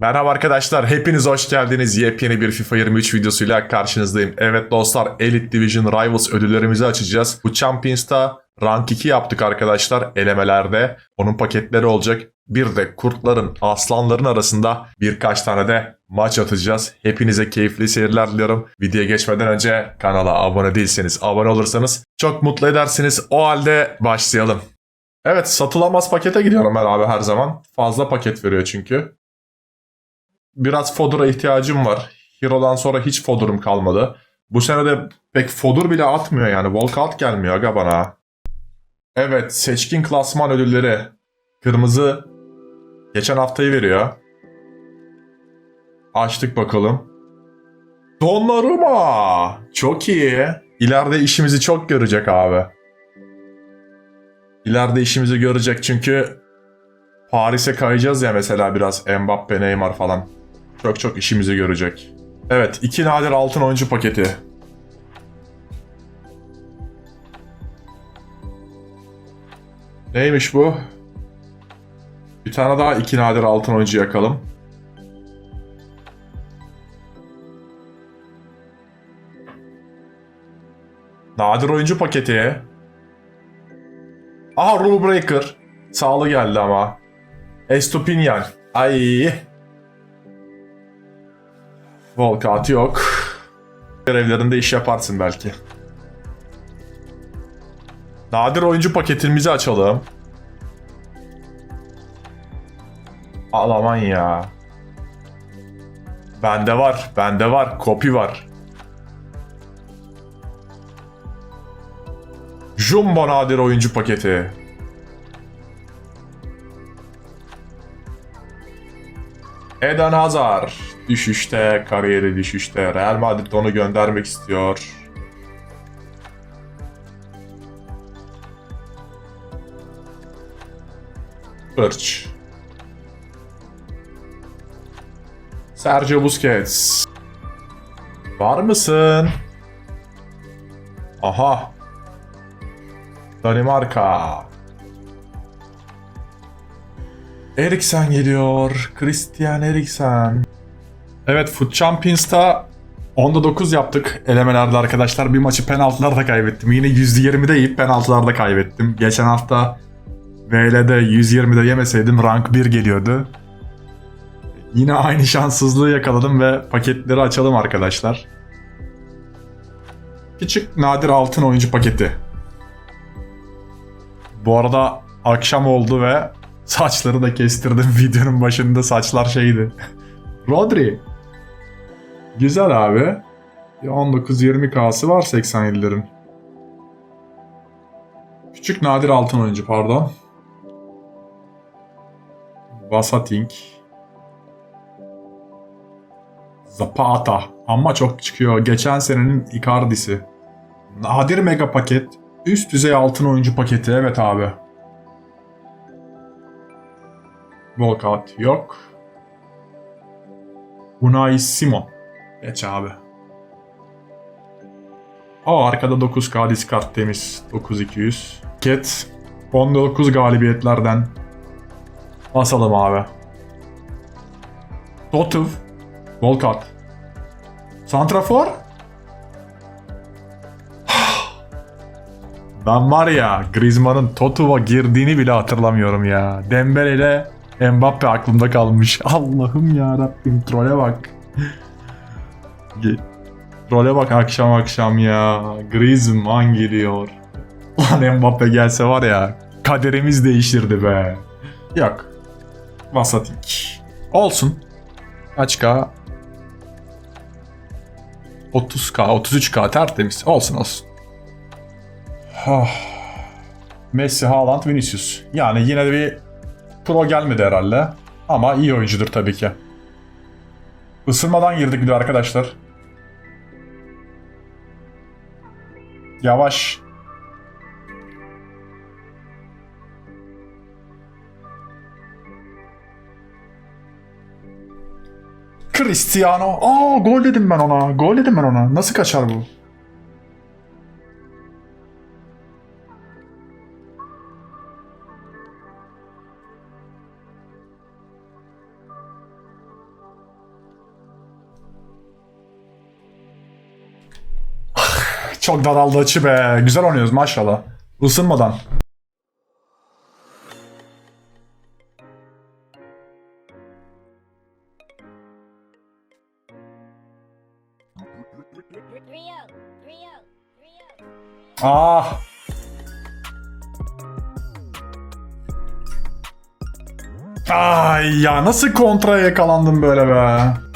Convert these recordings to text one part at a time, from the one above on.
Merhaba arkadaşlar, hepiniz hoş geldiniz. Yepyeni bir FIFA 23 videosuyla karşınızdayım. Evet dostlar, Elite Division Rivals ödüllerimizi açacağız. Bu Champions'ta rank 2 yaptık arkadaşlar elemelerde. Onun paketleri olacak. Bir de kurtların, aslanların arasında birkaç tane de maç atacağız. Hepinize keyifli seyirler diliyorum. Videoya geçmeden önce kanala abone değilseniz abone olursanız çok mutlu edersiniz. O halde başlayalım. Evet satılamaz pakete gidiyorum ben abi her zaman. Fazla paket veriyor çünkü. Biraz fodura ihtiyacım var. Hero'dan sonra hiç fodurum kalmadı. Bu sene de pek fodur bile atmıyor yani. Walkout gelmiyor aga bana. Evet seçkin klasman ödülleri. Kırmızı geçen haftayı veriyor. Açtık bakalım. Donnarumma. Çok iyi. İleride işimizi çok görecek abi. İleride işimizi görecek çünkü Paris'e kayacağız ya mesela biraz Mbappe, Neymar falan. Çok çok işimizi görecek. Evet, iki nadir altın oyuncu paketi. Neymiş bu? Bir tane daha iki nadir altın oyuncu yakalım. Nadir oyuncu paketi. Aha Rule Breaker. Sağlı geldi ama. Estupinyan. Ay. Volkat yok. Görevlerinde iş yaparsın belki. Nadir oyuncu paketimizi açalım. Alaman ya. Bende var, bende var, kopi var. Jumbo nadir oyuncu paketi. Eden Hazard düşüşte, kariyeri düşüşte. Real Madrid onu göndermek istiyor. Birch. Sergio Busquets. Var mısın? Aha. Danimarka. Eriksen geliyor. Christian Eriksen. Evet Foot Champions'ta 10'da 9 yaptık elemelerde arkadaşlar. Bir maçı penaltılarda kaybettim. Yine %20'de yiyip penaltılarda kaybettim. Geçen hafta VL'de 120'de yemeseydim rank 1 geliyordu. Yine aynı şanssızlığı yakaladım ve paketleri açalım arkadaşlar. Küçük nadir altın oyuncu paketi. Bu arada akşam oldu ve saçları da kestirdim. Videonun başında saçlar şeydi. Rodri. Güzel abi. 19-20K'sı var 87'lerin. Küçük nadir altın oyuncu pardon. Vasating. Zapata. Ama çok çıkıyor. Geçen senenin Icardi'si. Nadir mega paket. Üst düzey altın oyuncu paketi. Evet abi. Walkout yok. Unai Simon. Geç abi. Aa arkada 9K discard temiz. 9200. Ket 19 galibiyetlerden. Basalım abi. Totuv. Volkat. Santrafor. Ben var ya Griezmann'ın Totuv'a girdiğini bile hatırlamıyorum ya. Dembele ile Mbappe aklımda kalmış. Allah'ım ya Rabbim trole bak. Trole bak akşam akşam ya. Griezmann geliyor. Lan Mbappe gelse var ya kaderimiz değişirdi be. Yok. Vasatik. Olsun. Kaç K? 30K, 33K tertemiz. Olsun olsun. Ah. Messi, Haaland, Vinicius. Yani yine de bir pro gelmedi herhalde. Ama iyi oyuncudur tabii ki. Isınmadan girdik bir de arkadaşlar. Yavaş. Cristiano. Aa gol dedim ben ona. Gol dedim ben ona. Nasıl kaçar bu? Çok daraldı açı be. Güzel oynuyoruz maşallah. Isınmadan. Ah. Ay ya nasıl kontraya yakalandım böyle be.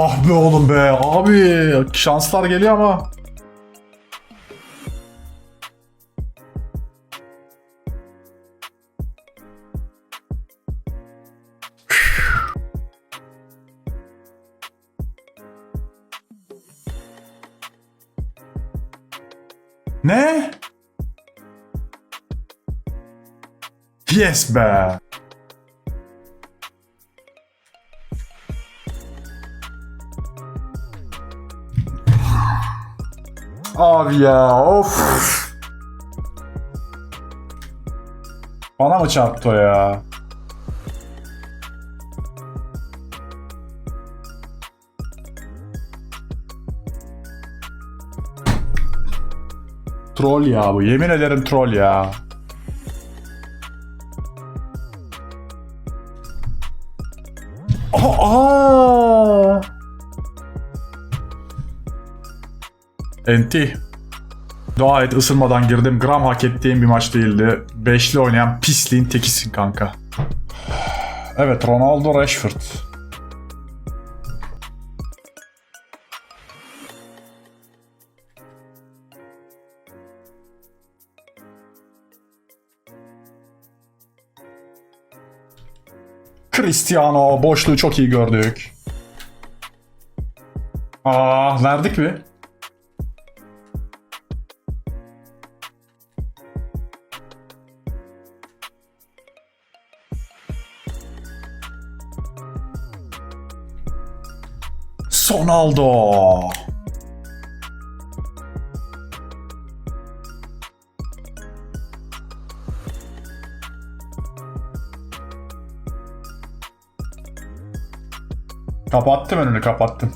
Ah be oğlum be abi şanslar geliyor ama Ne? Yes be. Abi ya of. Bana mı çarptı o ya? Troll ya bu. Yemin ederim troll ya. Enti. Dua et ısınmadan girdim. Gram hak ettiğim bir maç değildi. Beşli oynayan pisliğin tekisin kanka. Evet Ronaldo Rashford. Cristiano boşluğu çok iyi gördük. Aa verdik mi? Sonaldo. Kapattım önünü kapattım.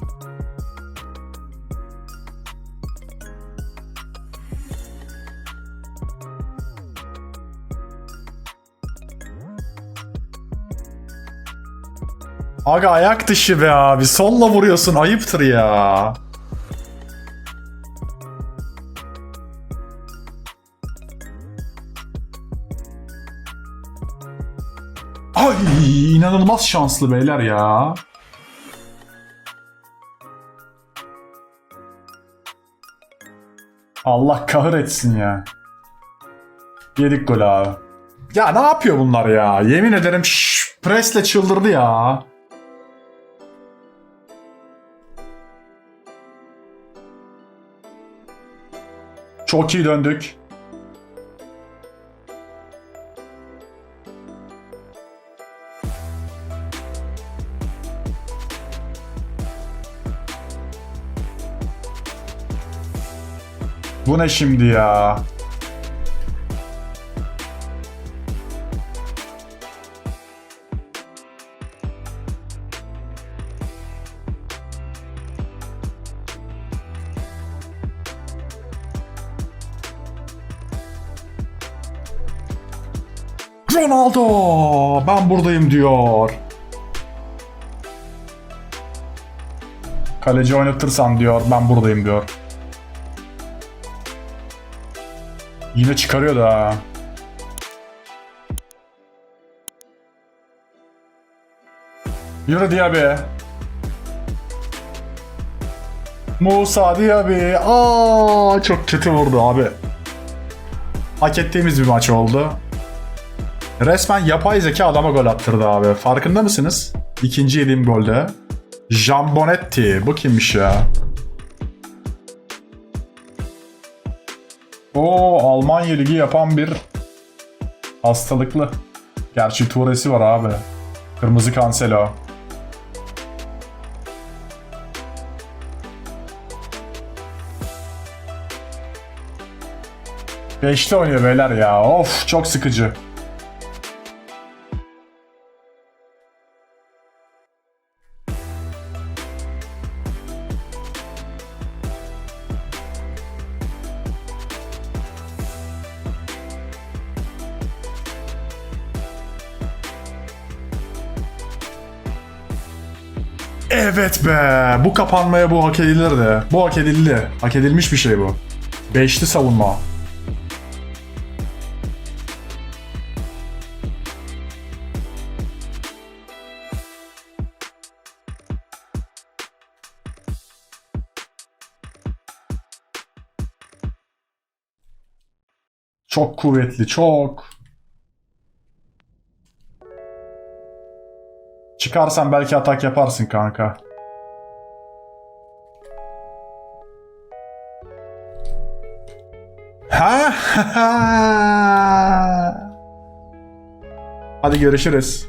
Aga ayak dışı be abi. Solla vuruyorsun. Ayıptır ya. Ay inanılmaz şanslı beyler ya. Allah kahır etsin ya. Yedik gol abi. Ya ne yapıyor bunlar ya? Yemin ederim şşş, presle çıldırdı ya. Çok iyi döndük. Bu ne şimdi ya? Ronaldo ben buradayım diyor. Kaleci oynatırsan diyor ben buradayım diyor. Yine çıkarıyor da. Yürü Diaby. Musa Diaby. Aa çok kötü vurdu abi. Hak ettiğimiz bir maç oldu. Resmen yapay zeka adama gol attırdı abi. Farkında mısınız? İkinci yediğim golde. Jambonetti. Bu kimmiş ya? O Almanya Ligi yapan bir hastalıklı. Gerçi Toure'si var abi. Kırmızı Cancelo. Beşli oynuyor beyler ya. Of çok sıkıcı. Evet be. Bu kapanmaya bu hak edilirdi. Bu hak edildi. Hak edilmiş bir şey bu. Beşli savunma. Çok kuvvetli, çok. Çıkarsan belki atak yaparsın kanka. Ha? Hadi görüşürüz.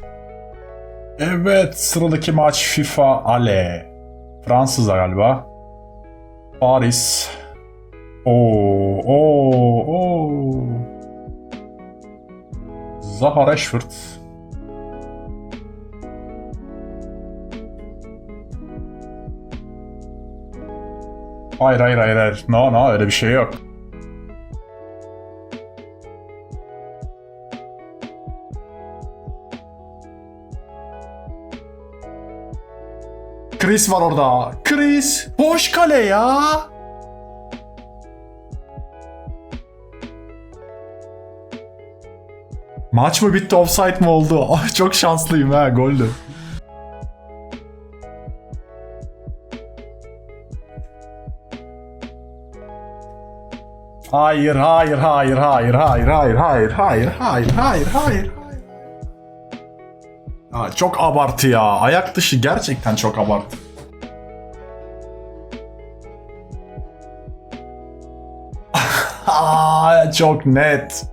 Evet, sıradaki maç FIFA Ale. Fransız galiba. Paris. Oo, oo, oo. Zaha Rashford. Hayır hayır hayır hayır. No no öyle bir şey yok. Chris var orada. Chris. Boş kale ya. Maç mı bitti offside mi oldu? Ay çok şanslıyım ha goldü. Hayır, hayır, hayır, hayır, hayır, hayır, hayır, hayır, hayır, hayır, hayır. Aa, çok abartı ya. Ayak dışı gerçekten çok abartı. Çok net.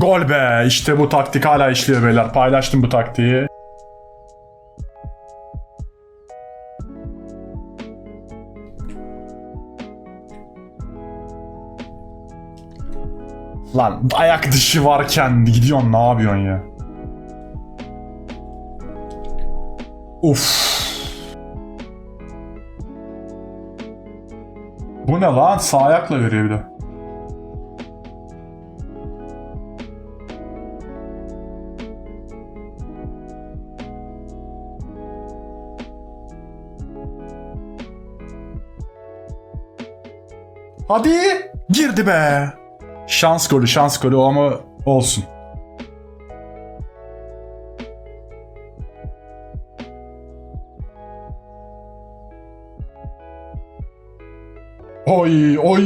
Gol be. İşte bu taktik hala işliyor beyler. Paylaştım bu taktiği. Lan ayak dışı varken gidiyorsun ne yapıyorsun ya? Uf. Bu ne lan? Sağ ayakla veriyor bir de. Hadi girdi be. Şans golü, şans golü ama olsun. Oy, oy.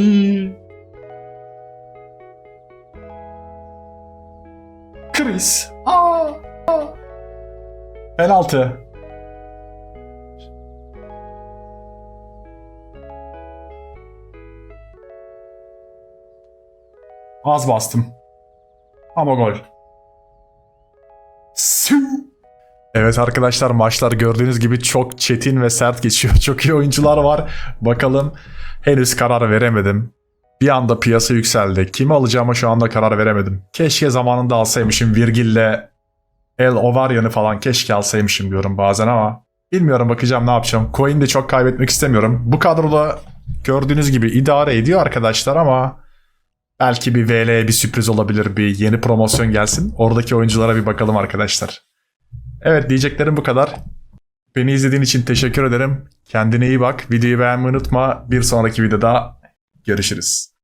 Chris. Aa, aa. Penaltı. Az bastım. Ama gol. Evet arkadaşlar maçlar gördüğünüz gibi çok çetin ve sert geçiyor. Çok iyi oyuncular var. Bakalım henüz karar veremedim. Bir anda piyasa yükseldi. Kimi alacağıma şu anda karar veremedim. Keşke zamanında alsaymışım Virgil'le El Ovaryan'ı falan keşke alsaymışım diyorum bazen ama bilmiyorum bakacağım ne yapacağım. Coin de çok kaybetmek istemiyorum. Bu kadroda gördüğünüz gibi idare ediyor arkadaşlar ama Belki bir VL'ye bir sürpriz olabilir. Bir yeni promosyon gelsin. Oradaki oyunculara bir bakalım arkadaşlar. Evet diyeceklerim bu kadar. Beni izlediğin için teşekkür ederim. Kendine iyi bak. Videoyu beğenmeyi unutma. Bir sonraki videoda görüşürüz.